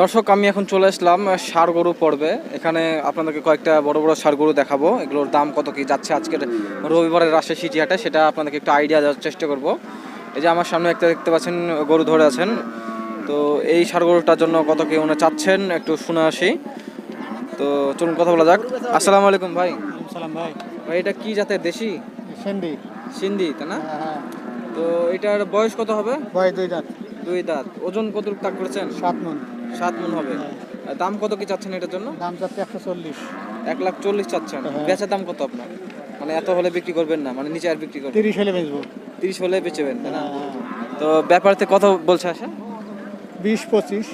দর্শক আমি এখন চলে আসলাম ষাড় গরু পর্বে। এখানে আপনাদেরকে কয়েকটা বড় বড় ষাড় গরু দেখাবো। এগুলোর দাম কত কি যাচ্ছে আজকের রবিবারের রাশে সিটি হাটে সেটা আপনাদেরকে একটু আইডিয়া দেওয়ার চেষ্টা করব। এই যে আমার সামনে একটা দেখতে পাচ্ছেন গরু ধরে আছেন। তো এই ষাড় গরুটার জন্য কত কি ওনারা চাচ্ছেন একটু শুনে আসি। তো চলুন কথা বলা যাক। আসসালামু আলাইকুম ভাই। সালাম ভাই। ভাই এটা কি জাতের দেশি? সিন্ধি। সিন্ধি তাই না? হ্যাঁ তো এটার বয়স কত হবে? ভাই দুই দাঁত। দুই দাঁত। ওজন কত তাক করেছেন? সাত মন। সাত মন হবে। দাম কত কি চাচ্ছেন এটার জন্য? দাম যাচ্ছে একশো চল্লিশ। এক লাখ চল্লিশ চাচ্ছেন। হ্যাঁ। বেচার দাম কত আপনার? মানে এত হলে বিক্রি করবেন না মানে নিচে আর বিক্রি করবেন তিরিশ হলে বেচবো। তিরিশ হলে বেচেবেন তাই না? হ্যাঁ। তো ব্যাপারতে কত বলছে আসা? বিশ পঁচিশ।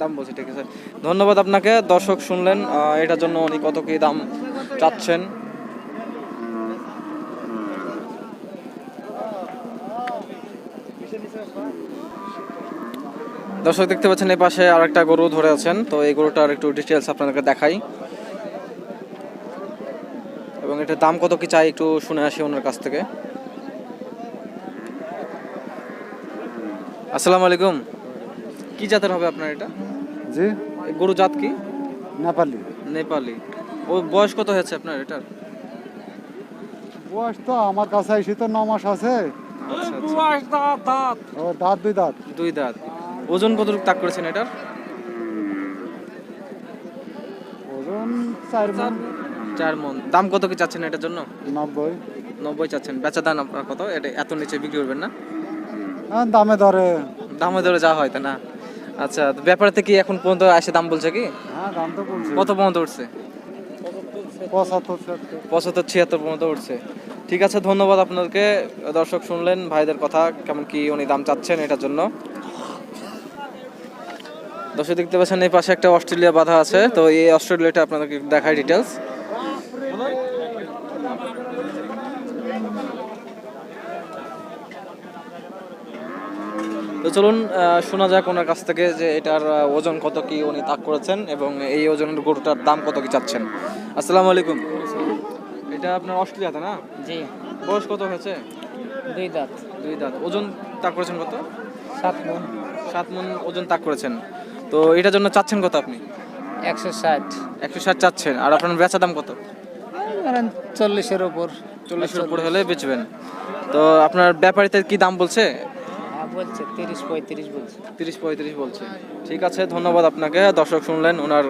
দাম বলছে ঠিক আছে। ধন্যবাদ আপনাকে। দর্শক শুনলেন এটার জন্য উনি কত কি দাম চাচ্ছেন। দর্শক দেখতে পাচ্ছেন এই পাশে আরেকটা গরু ধরে আছেন। তো এই গরুটার একটু ডিটেলস আপনাদেরকে দেখাই। এবং এটার দাম কত কি চাই একটু শুনে আসি ওনার কাছ থেকে। আসসালামু আলাইকুম। কি জাতের হবে আপনার এটা? জি। এই গরু জাত কি? নেপালি। নেপালি। ও বয়স কত হয়েছে আপনার এটার? বয়স তো আমার কাছে এসে তো ন মাস আছে। আচ্ছা আচ্ছা। ও দাঁত দুই দাঁত। দুই দাঁত। ওজন কতটুকু তাক করেছেন এটার? ওজন চার মন। চার মন। দাম কত কি চাচ্ছেন এটার জন্য? নব্বই। নব্বই চাচ্ছেন। বেচা দাম আপনার কত? এটা এত নিচে বিক্রি করবেন না? হ্যাঁ দামে ধরে। দামে ধরে যা হয় তা না। আচ্ছা তো ব্যাপারতে কি এখন পর্যন্ত এসে দাম বলছে কি? হ্যাঁ কত পর্যন্ত উঠছে? পঁচাত্তর ছিয়াত্তর। পর্যন্ত উঠছে। ঠিক আছে ধন্যবাদ আপনাদেরকে দর্শক শুনলেন ভাইদের কথা কেমন কি উনি দাম চাচ্ছেন এটার জন্য। দর্শক দেখতে পাচ্ছেন এই পাশে একটা অস্ট্রেলিয়া বাধা আছে। তো এই অস্ট্রেলিয়াটা আপনাদেরকে দেখায় ডিটেলস তো চলুন শোনা যাক ওনার কাছ থেকে যে এটার ওজন কত কি উনি তাক করেছেন এবং এই ওজনের গরুটার দাম কত কি চাচ্ছেন। আসসালামু আলাইকুম। এটা আপনার অস্ট্রেলিয়াতে না? জি। বয়স কত হয়েছে? দুই দাঁত। দুই দাঁত। ওজন তাক করেছেন কত? সাত মন। সাত মন ওজন তাক করেছেন। তো এটার জন্য চাচ্ছেন কত আপনি? একশো ষাট। একশো ষাট চাচ্ছেন। আর আপনার বেচা দাম কত? ধরেন চল্লিশের ওপর চল্লিশের উপরে হলে বেচবেন। তো আপনার ব্যাপারীতে কি দাম বলছে? হ্যাঁ বলছে। তিরিশ পঁয়ত্রিশ বলছে। তিরিশ পঁয়ত্রিশ বলছে। ঠিক আছে ধন্যবাদ আপনাকে। দর্শক শুনলেন ওনার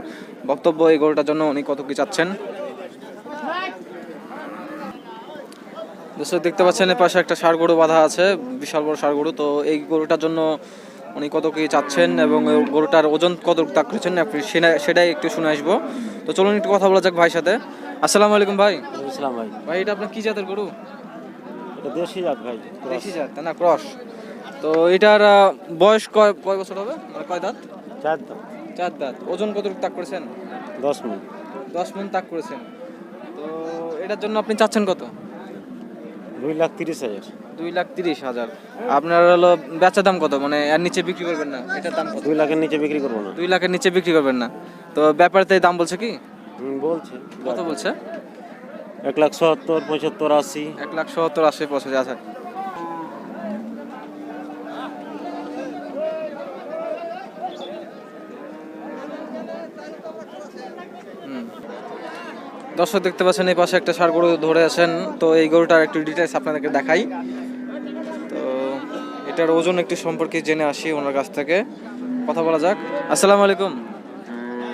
বক্তব্য এই গরুটার জন্য উনি কত কি চাচ্ছেন। দর্শক দেখতে পাচ্ছেন এর পাশে একটা ষাড় গরু বাঁধা আছে বিশাল বড় ষাড় গরু। তো এই গরুটার জন্য উনি কত কি চাচ্ছেন এবং গরুটার ওজন কত তাক করেছেন আপনি সেটাই একটু শুনে আসব। তো চলুন একটু কথা বলা যাক ভাইয়ের সাথে। আসসালামু আলাইকুম ভাই। ইসলাম ভাই। ভাই এটা আপনার কি জাতের গরু? এটা দেশি জাত ভাই দেশি জাত না? ক্রস। তো এটার বয়স কয় কয় বছর হবে? মানে কয় দাঁত? চার দাঁত। চার দাঁত। ওজন কতটুকু তাক করেছেন? দশ মিনিট। দশ মন তাক করেছেন। তো এটার জন্য আপনি চাচ্ছেন কত? দুই লাখ তিরিশ হাজার। দুই লাখ তিরিশ হাজার। আপনার হলো বেচা দাম কত? মানে এর নিচে বিক্রি করবেন না এটার দাম কত? দুই লাখের নিচে বিক্রি করব না। দুই লাখের নিচে বিক্রি করবেন না। তো ব্যাপারতে দাম বলছে কি? হুম, বলছে। কত বলছে? এক লাখ সত্তর পঁচাত্তর আশি। এক লাখ সত্তর আশি পঁচাশি আছে দর্শক দেখতে পাচ্ছেন এই পাশে একটা সার গরু ধরে আছেন। তো এই গরুটার একটু ডিটেলস আপনাদেরকে দেখাই। তো এটার ওজন একটু সম্পর্কে জেনে আসি ওনার কাছ থেকে। কথা বলা যাক। আসসালামু আলাইকুম।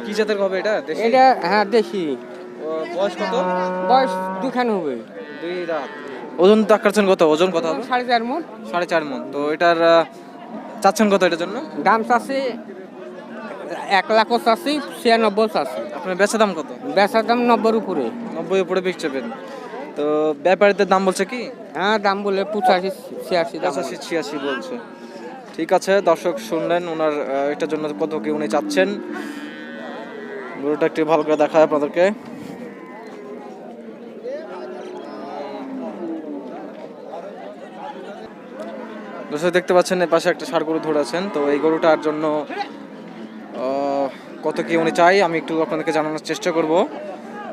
কি জাতের হবে এটা? দেশি? এটা হ্যাঁ দেখি ও, বয়স কত? বয়স দুখান হবে। দুই রাত ওজন তো করছেন কত? ওজন কত হবে? সাড়ে চার মন। সাড়ে চার মন। তো এটার চাচ্ছেন কত এটার জন্য? দাম চাষি এক লাখও চাষি ছিয়ানব্বই চাষি আপনার বেচা দাম কত? বেচার দাম নব্বইর উপরে। নব্বই উপরে বিকছেন তো ব্যাপারীদের দাম বলছে কি? হ্যাঁ দাম বলে পঁচাশি ছিয়াশি পঁচাশি ছিয়াশি বলছে। ঠিক আছে দর্শক শুনলেন ওনার এটার জন্য কত কি উনি চাচ্ছেন? গরুটা একটু ভালো করে দেখায় আপনাদেরকে। দর্শক দেখতে পাচ্ছেন পাশে একটা ষাড় গরু ধরে আছেন। তো এই গরুটার জন্য কত কি উনি চাই আমি একটু আপনাদেরকে জানানোর চেষ্টা করব।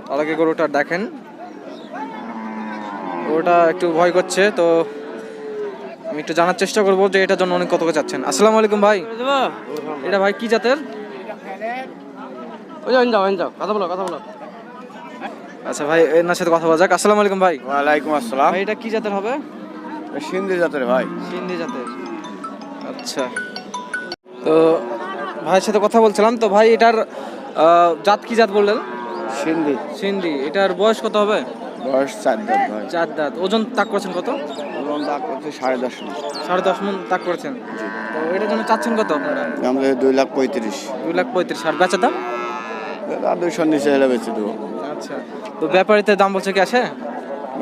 তার আগে গরুটা দেখেন। গরুটা একটু ভয় করছে তো আমি একটু জানার চেষ্টা করব যে এটার জন্য অনেক কত করে চাচ্ছেন। আসসালামু আলাইকুম ভাই। এটা ভাই কি জাতের? ওই যাও যাও যাও কথা বলো কথা বলো। আচ্ছা ভাই এনার সাথে কথা বলা যাক। আসসালামু আলাইকুম ভাই। ওয়ালাইকুম আসসালাম। ভাই এটা কি জাতের হবে? সিন্ধি জাতের ভাই। সিন্ধি জাতের। আচ্ছা। তো ভাইয়ের সাথে কথা বলছিলাম তো ভাই এটার জাত কি জাত বললেন? সিন্ধি। সিন্ধি। এটার বয়স কত হবে? বয়স চার দাঁত ভাই। চার দাঁত। ওজন তাক করেছেন কত? ওজন দাগ করছে সাড়ে দশ মাস সাড়ে দশ মন তাক করেছেন। তো এটার জন্য চাচ্ছেন কত আপনারা? দুই লাখ পঁয়ত্রিশ। দুই লাখ পঁয়ত্রিশ। আর বেচার দাম? আর দুইশো নিচে হলে বেঁচে দেবো। আচ্ছা। তো ব্যাপারীতে দাম বলছে কি আছে?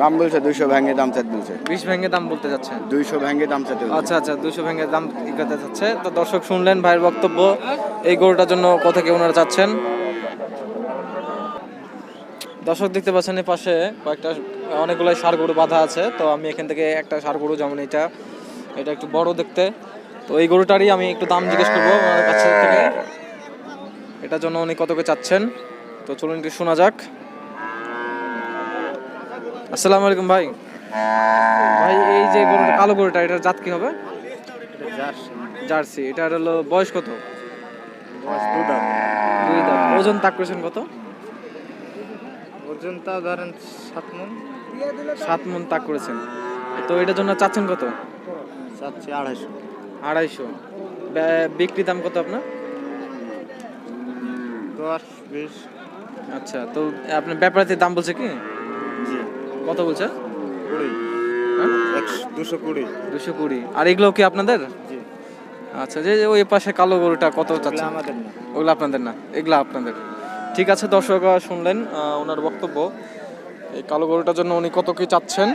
দাম বলছে দুইশো ভেঙে দাম চাইতে বলছে বিশ ভেঙে দাম বলতে যাচ্ছে। দুইশো ভেঙে দাম চাইতে আচ্ছা আচ্ছা দুশো ভেঙে দাম ই করতে যাচ্ছে। তো দর্শক শুনলেন ভাইয়ের বক্তব্য এই গরুটার জন্য কত কি ওনারা চাচ্ছেন? দর্শক দেখতে পাচ্ছেন এই পাশে কয়েকটা অনেকগুলো সার গরু বাঁধা আছে। তো আমি এখান থেকে একটা সার গরু যেমন এটা এটা একটু বড় দেখতে। তো এই গরুটারই আমি একটু দাম জিজ্ঞেস করব ওনার কাছে থেকে। এটার জন্য উনি কত করে চাচ্ছেন? তো চলুন একটু শোনা যাক। আসসালামু আলাইকুম ভাই। ভাই এই যে গরুটা কালো গরুটা এটার জাত কি হবে? জার্সি। এটার হলো বয়স কত? দুই দাঁত। ওজন তাক করেছেন কত? ওজন তা ধরেন সাত মন। সাত মন তাক করেছেন। তো এটার জন্য চাচ্ছেন কত? চাচ্ছি আড়াইশো। আড়াইশো। বিক্রি দাম কত আপনার? দশ বিশ। আচ্ছা তো আপনার ব্যাপারতে দাম বলছে কি? কত বলছে? হ্যাঁ? দুশো কুড়ি। দুশো কুড়ি। আর এগুলো কি আপনাদের? জি। আচ্ছা যে ওই পাশে কালো গরুটা কত চাচ্ছে ওগুলো আপনাদের না এগুলো আপনাদের। ঠিক আছে দর্শকরা শুনলেন ওনার বক্তব্য। এই কালো গরুটার জন্য উনি কত কি চাচ্ছেন?